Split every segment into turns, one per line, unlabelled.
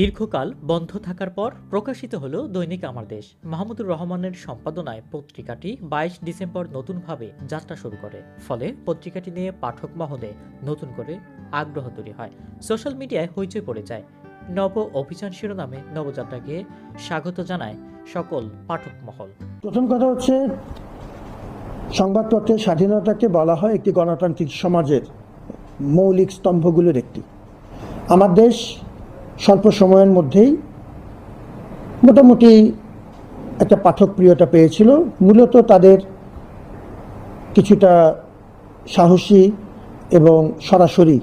দীর্ঘকাল বন্ধ থাকার পর প্রকাশিত হল দৈনিক আমার দেশ। মাহমুদুর রহমানের সম্পাদনায় পত্রিকাটি বাইশ ডিসেম্বর নতুনভাবে যাত্রা শুরু করে। ফলে পত্রিকাটি নিয়ে পাঠক মহলে নতুন করে আগ্রহ তৈরি হয়। সোশ্যাল মিডিয়ায় হইচই পড়ে যায়। নব অভিযান শিরোনামে নবযাত্রাকে স্বাগত জানায় সকল পাঠক মহল।
প্রথম কথা হচ্ছে সংবাদপত্রের স্বাধীনতাকে বলা হয় একটি গণতান্ত্রিক সমাজের মৌলিক স্তম্ভগুলোর একটি। আমার দেশ স্বল্প সময়ের মধ্যেই মোটামুটি একটা পাঠকপ্রিয়তা পেয়েছিল। মূলত তাদের কিছুটা সাহসী এবং সরাসরি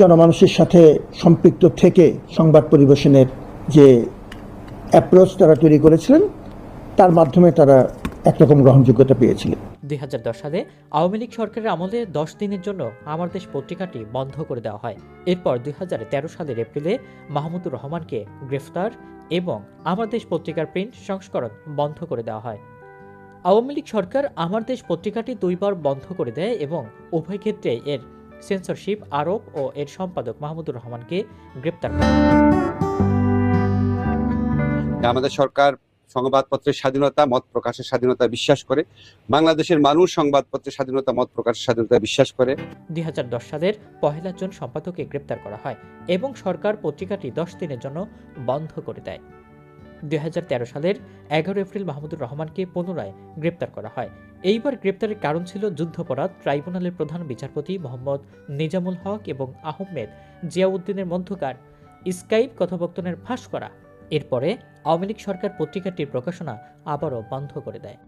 জনমানুষের সাথে সম্পৃক্ত থেকে সংবাদ পরিবেশনের যে অ্যাপ্রোচ তারা তৈরি করেছিলেন, তার মাধ্যমে তারা একরকম গ্রহণযোগ্যতা পেয়েছিলেন।
দুই সালে আওয়ামী লীগ সরকারের আমলে দশ দিনের জন্য আমার দেশ পত্রিকাটি বন্ধ করে দেওয়া হয়। এরপর দুই সালের এপ্রিলে মাহমুদুর রহমানকে গ্রেফতার এবং আমার দেশ পত্রিকার প্রিন্ট সংস্করণ বন্ধ করে দেওয়া হয়। আওয়ামী লীগ সরকার আমার দেশ পত্রিকাটি দুইবার বন্ধ করে দেয় এবং উভয় ক্ষেত্রে এর সেন্সরশিপ আরোপ ও এর সম্পাদক মাহমুদুর রহমানকে গ্রেপ্তার করে।
আমাদের সরকার সংবাদপত্রের স্বাধীনতা, মত প্রকাশের স্বাধীনতা বিশ্বাস করে। বাংলাদেশের মানুষ সংবাদপত্রের স্বাধীনতা, মত প্রকাশের স্বাধীনতা বিশ্বাস করে।
দুই সালের পহেলা জুন সম্পাদককে গ্রেপ্তার করা হয় এবং সরকার পত্রিকাটি দশ দিনের জন্য বন্ধ করে দেয়। দুই সালের এগারো এপ্রিল মাহমুদুর রহমানকে পুনরায় গ্রেপ্তার করা হয়। এইবার গ্রেপ্তারের কারণ ছিল যুদ্ধাপরাধ। ট্রাইব্যুনালের প্রধান বিচারপতি মোহাম্মদ নিজামুল হক এবং আহমেদ জিয়াউদ্দিনের মধ্যকার স্কাইপ কথোপকথনের ফাঁস করা। এরপরে আওয়ামী লীগ সরকার পত্রিকাটির প্রকাশনা আবারও বন্ধ করে দেয়।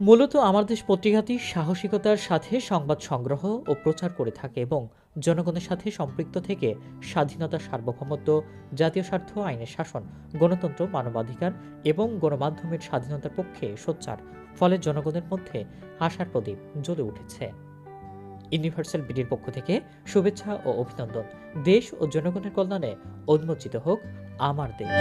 মূলত আমার দেশ পত্রিকাটি সাহসিকতার সাথে সংবাদ সংগ্রহ ও প্রচার করে থাকে এবং জনগণের সাথে সম্পৃক্ত থেকে স্বাধীনতা সার্বভৌমত্ব, জাতীয় স্বার্থ, আইনের শাসন, গণতন্ত্র, মানবাধিকার এবং গণমাধ্যমের স্বাধীনতার পক্ষে সোচ্চার। ফলে জনগণের মধ্যে আশার প্রদীপ জ্বলে উঠেছে। ইউনিভার্সাল বিডির পক্ষ থেকে শুভেচ্ছা ও অভিনন্দন। দেশ ও জনগণের কল্যাণে উন্মোচিত হোক আমার দেশ।